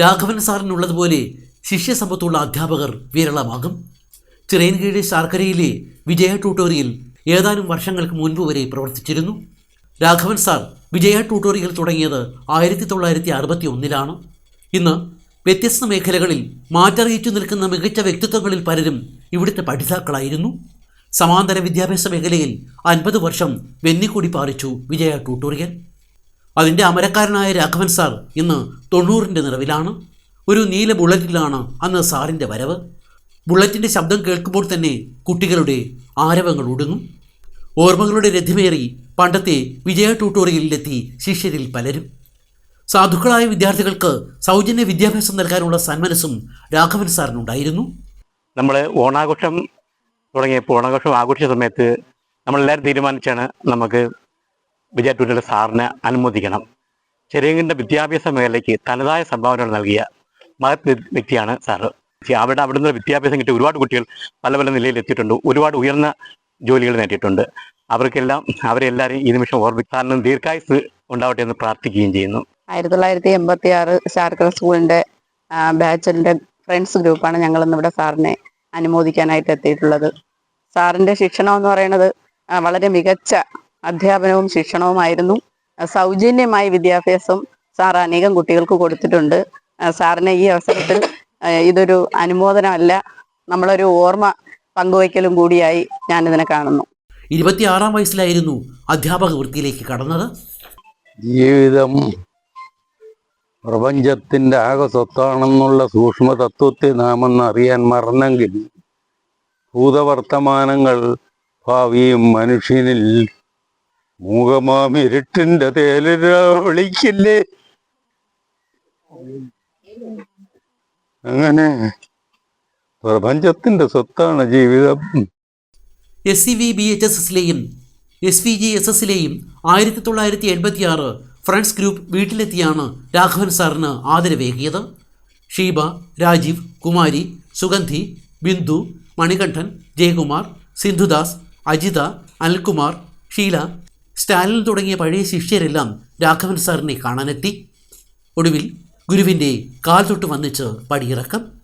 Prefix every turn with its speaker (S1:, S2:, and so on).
S1: രാഘവൻ സാറിനുള്ളതുപോലെ ശിഷ്യസമ്പത്തുള്ള അധ്യാപകർ വിരളമാകും. ചിറയൻകീഴ് ശാർക്കരയിലെ വിജയ ട്യൂട്ടോറിയൽ ഏതാനും വർഷങ്ങൾക്ക് മുൻപ് വരെ പ്രവർത്തിച്ചിരുന്നു. രാഘവൻ സാർ വിജയ ട്യൂട്ടോറിയൽ തുടങ്ങിയത് ആയിരത്തി തൊള്ളായിരത്തി അറുപത്തി ഒന്നിലാണ് ഇന്ന് വ്യത്യസ്ത മേഖലകളിൽ മാറ്ററിയിച്ചു നിൽക്കുന്ന മികച്ച വ്യക്തിത്വങ്ങളിൽ പലരും ഇവിടുത്തെ പഠിതാക്കളായിരുന്നു. സമാന്തര വിദ്യാഭ്യാസ മേഖലയിൽ അൻപത് വർഷം വെന്നിക്കൂടി പാറിച്ചു വിജയ ട്യൂട്ടോറിയൽ. അതിന്റെ അമരക്കാരനായ രാഘവൻ സാർ ഇന്ന് തൊണ്ണൂറിന്റെ നിറവിലാണ്. ഒരു നീല ബുള്ളറ്റിലാണ് അന്ന് സാറിന്റെ വരവ്. ബുള്ളറ്റിന്റെ ശബ്ദം കേൾക്കുമ്പോൾ തന്നെ കുട്ടികളുടെ ആരവങ്ങൾ ഒടുങ്ങും. ഓർമ്മകളുടെ രഥിമേറി പണ്ടത്തെ വിജയ ട്യൂട്ടോറിയലിലെത്തി ശിഷ്യരിൽ പലരും. സാധുക്കളായ വിദ്യാർത്ഥികൾക്ക് സൗജന്യ വിദ്യാഭ്യാസം നൽകാനുള്ള സന്മനസ്സും രാഘവൻ സാറിനുണ്ടായിരുന്നു.
S2: നമ്മൾ ഓണാഘോഷം തുടങ്ങിയപ്പോൾ ഓണാഘോഷം ആഘോഷിച്ച സമയത്ത് നമ്മളെല്ലാവരും തീരുമാനിച്ചാണ് നമുക്ക് വിജയ സാറിന് അനുമോദിക്കണം. ചെറിയങ്കിന്റെ വിദ്യാഭ്യാസ മേഖലയ്ക്ക് തനതായ സംഭാവനകൾ നൽകിയ മഹത് വ്യക്തിയാണ് സാറ്. അവിടെ അവിടുന്ന് വിദ്യാഭ്യാസം കിട്ടിയ ഒരുപാട് കുട്ടികൾ പല പല നിലയിൽ എത്തിയിട്ടുണ്ട്. ഒരുപാട് ഉയർന്ന ജോലികൾ നേടിയിട്ടുണ്ട്. അവർക്കെല്ലാം അവരെ എല്ലാവരെയും ഈ നിമിഷം ഓർമ്മിക്കാനും ദീർഘായുസ് ഉണ്ടാവട്ടെ എന്ന് പ്രാർത്ഥിക്കുകയും ചെയ്യുന്നു.
S3: ആയിരത്തി തൊള്ളായിരത്തി എൺപത്തി ആറ് ശാർക്കര സ്കൂളിന്റെ ബാച്ചലിന്റെ ഫ്രണ്ട്സ് ഗ്രൂപ്പാണ് ഞങ്ങൾ ഇന്നിവിടെ സാറിനെ അനുമോദിക്കാനായിട്ട് എത്തിയിട്ടുള്ളത്. സാറിന്റെ ശിക്ഷണം എന്ന് പറയുന്നത് വളരെ മികച്ച അധ്യാപനവും ശിക്ഷണവുമായിരുന്നു. സൗജന്യമായി വിദ്യാഭ്യാസം സാർ അനേകം കുട്ടികൾക്ക് കൊടുത്തിട്ടുണ്ട്. സാറിന് ഈ അവസരത്തിൽ ഇതൊരു അനുമോദനമല്ല നമ്മളൊരു ഓർമ്മ പങ്കുവയ്ക്കലും കൂടിയായി ഇതിനെ കാണുന്നു.
S1: ഇരുപത്തിയാറാം വയസ്സിലായിരുന്നു അധ്യാപക വൃത്തിയിലേക്ക് കടന്നത്.
S4: ജീവിതം പ്രപഞ്ചത്തിന്റെ ആകെ സ്വത്താണെന്നുള്ള സൂക്ഷ്മ തത്വത്തെ നാം ഒന്ന് അറിയാൻ മറന്നെങ്കിൽ ഭൂതവർത്തമാനങ്ങൾ ഭാവിയും മനുഷ്യനിൽ മൂകമാം ഇരുട്ടിന്റെ വിളിക്കില്ലേ അങ്ങനെ. പ്രപഞ്ചത്തിന്റെ സ്വത്താണ് ജീവിതം.
S1: S C V B H S എസിലെയും S V G S എസിലെയും ആയിരത്തി തൊള്ളായിരത്തി എൺപത്തി ആറ് ഫ്രണ്ട്സ് ഗ്രൂപ്പ് വീട്ടിലെത്തിയാണ് രാഘവൻ സാറിന് ആദരവേകിയത്. ഷീബ രാജീവ് കുമാരി സുഗന്ധി ബിന്ദു മണികണ്ഠൻ ജയകുമാർ സിന്ധുദാസ് അജിത അനിൽകുമാർ ഷീല സ്റ്റാലിൻ തുടങ്ങിയ പഴയ ശിഷ്യരെല്ലാം രാഘവൻ സാറിനെ കാണാനെത്തി. ഒടുവിൽ ഗുരുവിന്റെ കാൽ തൊട്ട് വന്നിച്ച് പടിയിറക്കം.